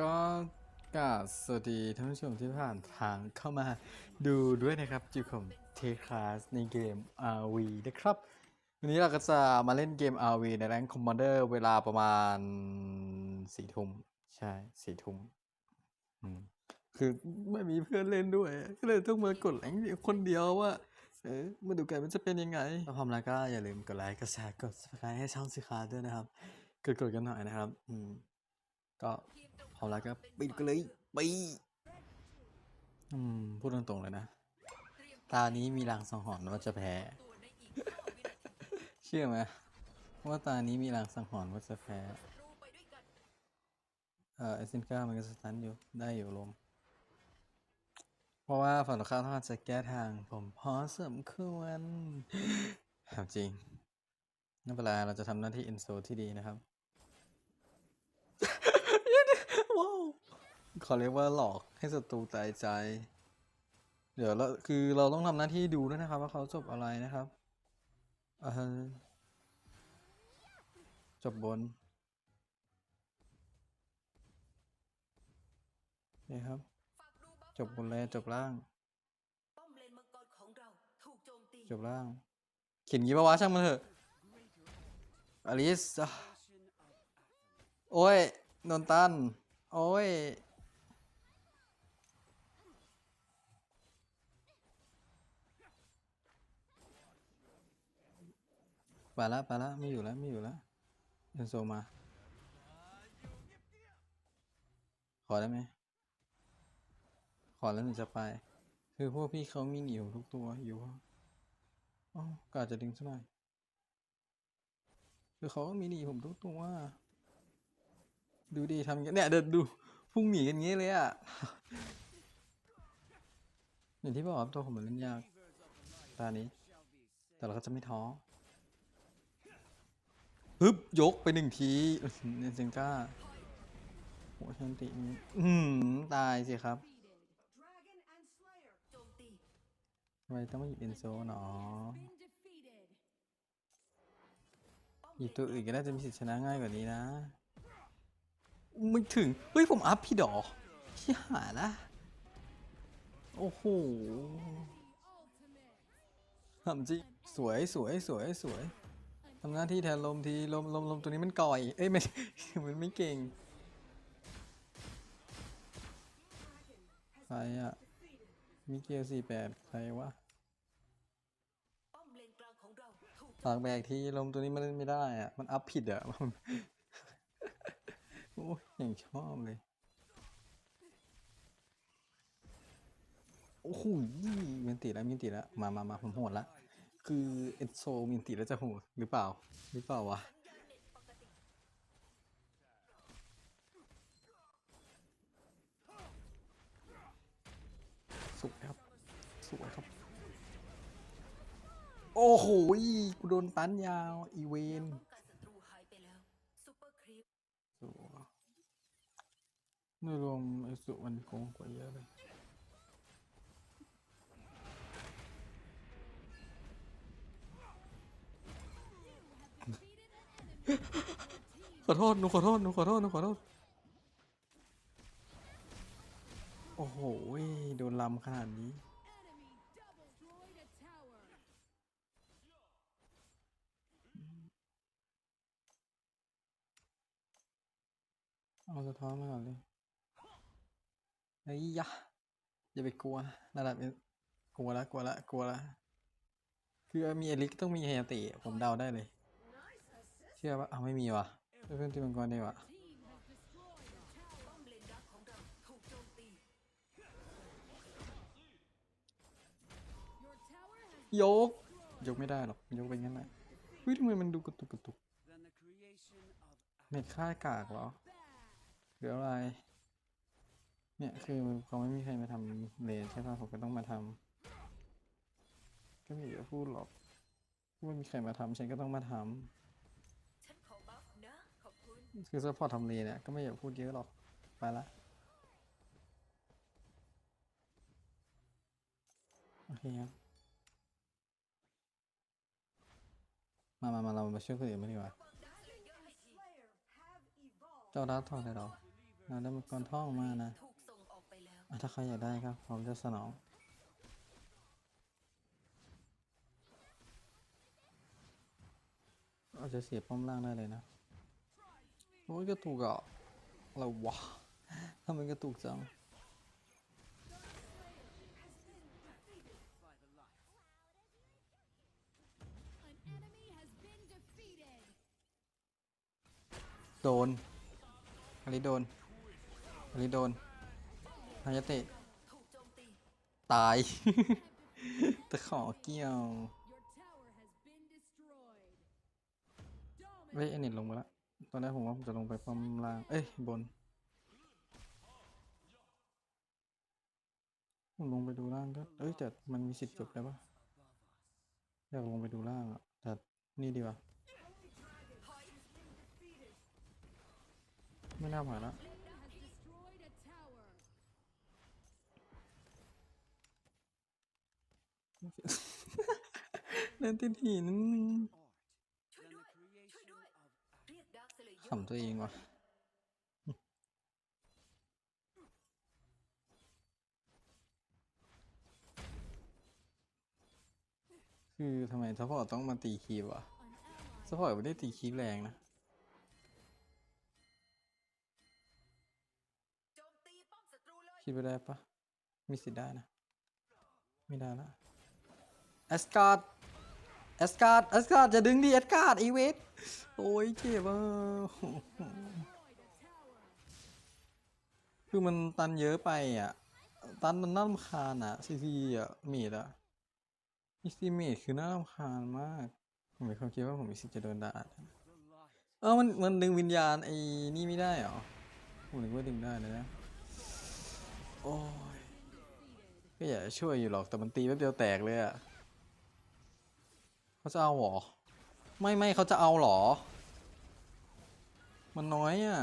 ก็กาสวัสดีท่านผู้ชมที่ผ่านทางเข้ามาดูด้วยนะครับจิวผมเทคลาสในเกม RV นะครับ วันนี้เราก็จะมาเล่นเกม RV ในแรงคอมมานเดอร์เวลาประมาณสี่ทุ่มใช่สี่ทุ่มอืมคือไม่มีเพื่อนเล่นด้วย ก็เลยต้องมากดแรงคนเดียวว่าเออมาดูกันมันจะเป็นยังไงถ้าพร้อมแล้วก็อย่าลืมกดไลค์กดแชร์กด subscribe ให้ช่องสิคาด้วยนะครับกดกดกันหน่อยนะครับ อืมก็ พอแล้วก็ปิดกันเลยไปอืมพูดตรงๆเลยนะ ตานี้มีลางสังหรณ์ว่าจะแพ้ เชื่อไหมว่าตานี้มีลางสังหรณ์ว่าจะแพ้ เอ่อเอเซนก้ามันก็สตันอยู่ได้อยู่ลม เพราะว่าฝั่งตรงข้ามถ้าจะแก้ทางผมพอสมควรถามจริงไม่เป็นไรเราจะทำหน้าที่อินโซที่ดีนะครับ ว้าว ขอเรียกว่าหลอกให้ศัตรูตายใจ เดี๋ยวเราคือเราต้องทำหน้าที่ดูด้วยนะครับ ว่าเขาจบอะไรนะครับจบบนนี่ครับ จบบนเลจบล่าง จบล่าง เขียนงี้ปะวะช่างมันเถอะอลิสอะโอ้ยโดนตัน โอ้ย ไปละไปละไม่อยู่แล้วไม่อยู่แล้วเอนโซมา ขอได้ไหมขอแล้วหนูจะไป คือพวกพี่เขามีหนีผมทุกตัวอยู่อ๋อกาจะดึงสักหน่อยคือเขาก็มีหนีผมทุกตัวดูดีทำอย่างเงี้ยเนี่ยเดินดูพุ่งหนีกันงี้เลยอะอย่างที่บอกครับตัวผมมันเล่นยากตานี้ แต่เราก็จะไม่ท้อ ฮึบยกไปหนึ่งทีเนเซนก้าโอ้ชันตินี้อืมตายสิครับทำไมต้องมาหยิบเอนโซเนาะหยิบตัวอื่นก็น่าจะมีสิทธิชนะง่ายกว่านี้นะ ไม่ถึง เฮ้ย ผมอัพพี่ดอกที่หาละโอ้โหทำจริง สวยสวยสวยสวย ทำหน้าที่แทนลมทีลมลมลมตัวนี้มันก่อย เอ้ยไม่มันไม่เก่งใครอะมิเกลสี่แปดใครวะป้อมเลนกลากแบกทีลมตัวนี้มันเล่นไม่ได้อะมันอัพผิดอะมันโอ้ยอย่างชอบเลย โอ้โหมีนติแล้วมีนติแล้ว มามามาผมโหดละ คือเอ็นโซมีนติแล้วจะโหดหรือเปล่า หรือเปล่าวะสวยครับสวยครับ โอ้โหกูโดนตันยาว อีเวนป้องกันศัตรูหายไปแล้วซูเปอร์ครีปสัวไม่รวมไอ้สุมันโกงกว่าเยอะเลย ขอโทษหนูขอโทษหนูขอโทษหนูขอโทษ โอ้โหโดนลำขนาดนี้ เอาสะท้อนมาก่อนเลยไอ้ยะอย่าไปกลัวระดับกลัวละกลัวละกลัวละคือมีเอลิกต้องมีเฮยาติผมเดาได้เลย เชื่อปะเอาไม่มีว่ะ เพื่อนที่มังกรดีวะป้อมเนดักของเราโยกยกไม่ได้หรอกยกไปงั้นแหละเฮ้ยทำไมมันดูกระตุกกระตุกเน็ตค่ายกากเหรอหรืออะไร เนี่ยคือเขาไม่มีใครมาทำเลนใช่ป่ะผมก็ต้องมาทำก็ไม่อยากพูดหรอกไม่มีใครมาทำฉันก็ต้องมาทฉั คือซัพพอร์ตทำเลเนี่ย ก็ไม่อยากพูดเยอะหรอก ไปละโอเคครับ มามามาเรามาช่วยคนอื่นมาดีกว่า เจ้าดักทอดอะไรเราเราได้มังกรท่องมานะถูกส่งออกไปแล้วอะถ้าใครอยากได้ครับพร้อมจะสนองเราจะเสียป้อมล่างได้เลยนะ โอ้ยกระตุกอะอะไรวะทำไมกระตุกจัง An enemy has been defeated. โดนอันนี้โดนอันนี้โดนฮายาเตะถูกโจมตีตาย ตะขอเกี่ยว Your tower has been destroyed. เฮ้ยไอเน็ตลงมาแล้ว ตอนแรกผมว่าผมจะลงไปป้อมล่าง เอ้ยบน ผมลงไปดูล่างก็ เอ้ยแต่มันมีสิทธิ์จบได้ปะอยากลงไปดูล่างอะแต่นี่ดีกว่าไม่น่าผ่านละเล่นติดหิน ขำตัวเองว่ะคือทำไมซัพพอร์ตต้องมาตีคีบวะซัพพอร์ตไม่ได้ตีคีบแรงนะคิดไปได้ปะมีสิทธิ์ได้นะ ไม่ได้ละแอสการ์ด แอสการ์ดแอสการ์ดจะดึงดิแอสการ์ดอีเวทโอ้ยเจ็บอะคือมันตันเยอะไปอะ ตันมันน่ารำคาญอะซีซีอะเมดอะอีซีเมดคือน่ารำคาญมาก ผมมีความคิดว่าผมมีสิทธิ์จะโดนด่าเออมันมันดึงวิญญาณไอ้นี่ไม่ได้เหรอผมนึกว่าดึงได้นะ โอ้ยก็อยากช่วยอยู่หรอกแต่มันตีแป๊บเดียวแตกเลยอะ เขาจะเอาหรอ ไม่ไม่เขาจะเอาหรอ มันน้อยอะ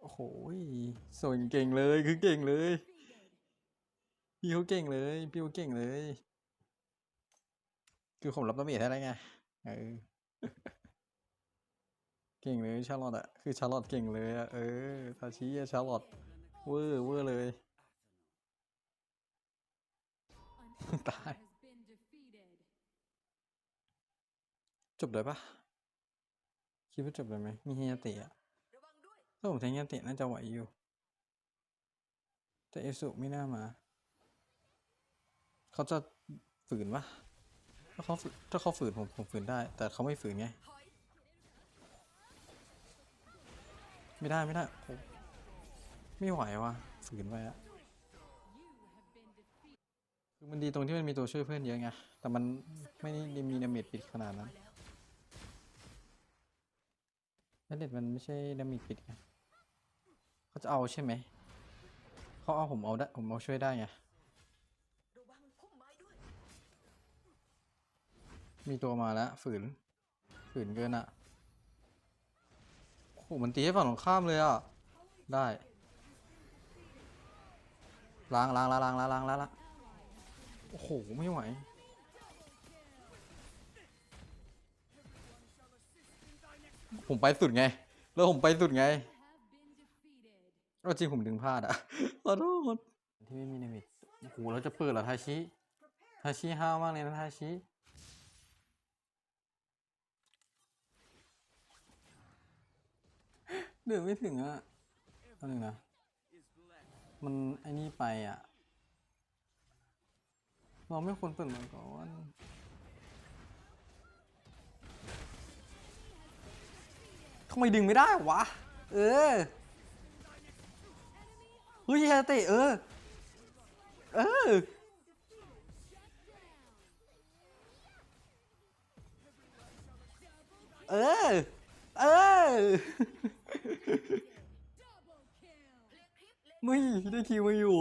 โอ้โหสวนเก่งเลยคือเก่งเลย พี่เขาเก่งเลยพี่เขาเก่งเลย คือผมรับระเบียดได้ไงเออเก่งเลยชาร์ลอตอะคือชาร์ลอตเก่งเลยอะเออทาชิอะชาร์ลอตเวอร์เวอร์เลย An ally Die. has been defeated. จบเลยปะคิดว่าจบเลยไหมมีเฮียเตะอะระวังด้วยถ้าผมแทงเฮียเตะน่าจะไหวอยู่ แต่เอสุไม่น่ามา เขาจะฝืนปะถ้าเขาถ้าเขาฝืนผมผมฝืนได้ แต่เขาไม่ฝืนไง ไม่ได้ไม่ได้ ไม่ไหววะฝืนไปอะ มันดีตรงที่มันมีตัวช่วยเพื่อนเยอะไง แต่มันไม่ได้มีดาเมจปิดขนาดนั้นแล้วเด็ดมันไม่ใช่ดาเมจปิดไงเขาจะเอาใช่ไหม เขาเอาผมเอาได้ผมเอาช่วยได้ไง มีตัวมาแล้วฝืน ฝืนเกินอะโอ้โหมันตีให้ฝั่งตรงข้ามเลยอะได้ล้างล้างล้างล้างล้างล้างล้าง โอ้โห ไม่ไหว ผมไปสุดไง แล้วผมไปสุดไงก็จริงผมดึงพลาดอะขอโทษที่ไม่มีเนมิตโอ้โหเราจะเปิดเหรอทาชิทาชิห้าวมากเลยนะทาชิเดือไม่ถึงอะเอาหนึ่งนะ มันไอ้นี่ไปอะ เราไม่ควรเปิดมาก่อนทำไมดึงไม่ได้วะ เออเฮ้ยแฮเตะเออ เออ เออ เออ Double kill. ไม่ได้คิวมาอยู่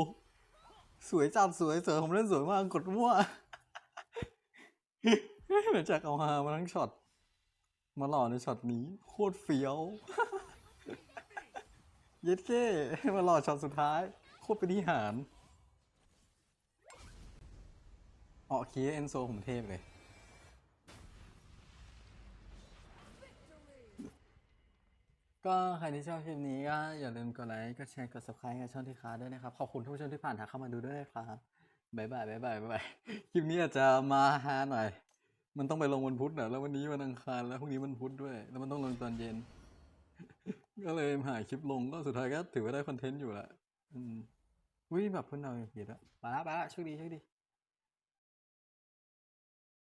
สวยจัดสวยเสือผมเล่นสวยมากกดมั่วเหมือนจากเอาฮามาทั้งช็อต มาหล่อในช็อตนี้ โคตรเฟี้ยว เย็ดเก้มาหล่อช็อตสุดท้าย โคตรเป็นที่หารอ๋อคีเอนโซผมเทพเลย ก็ใครที่ชอบคลิปนี้ก็อย่าลืมกดไลค์กดแชร์กด subscribe ให้ช่องที่ค้าด้วยนะครับ ขอบคุณทุกผู้ชมที่ผ่านทางเข้ามาดูด้วยนะครับบายบายบายบายบายบายคลิปนี้อาจจะมาฮาหน่อย มันต้องไปลงวันพุธนะแล้ววันนี้วันอังคารแล้วพรุ่งนี้วันพุธด้วย แล้วมันต้องลงตอนเย็น ก็เลยหาคลิปลงก็สุดท้ายก็ถือว่าได้คอนเทนต์อยู่แหละอืมวิแบบเพื่อนเราอย่างผิดละไปละไปละโชคดีโชคดี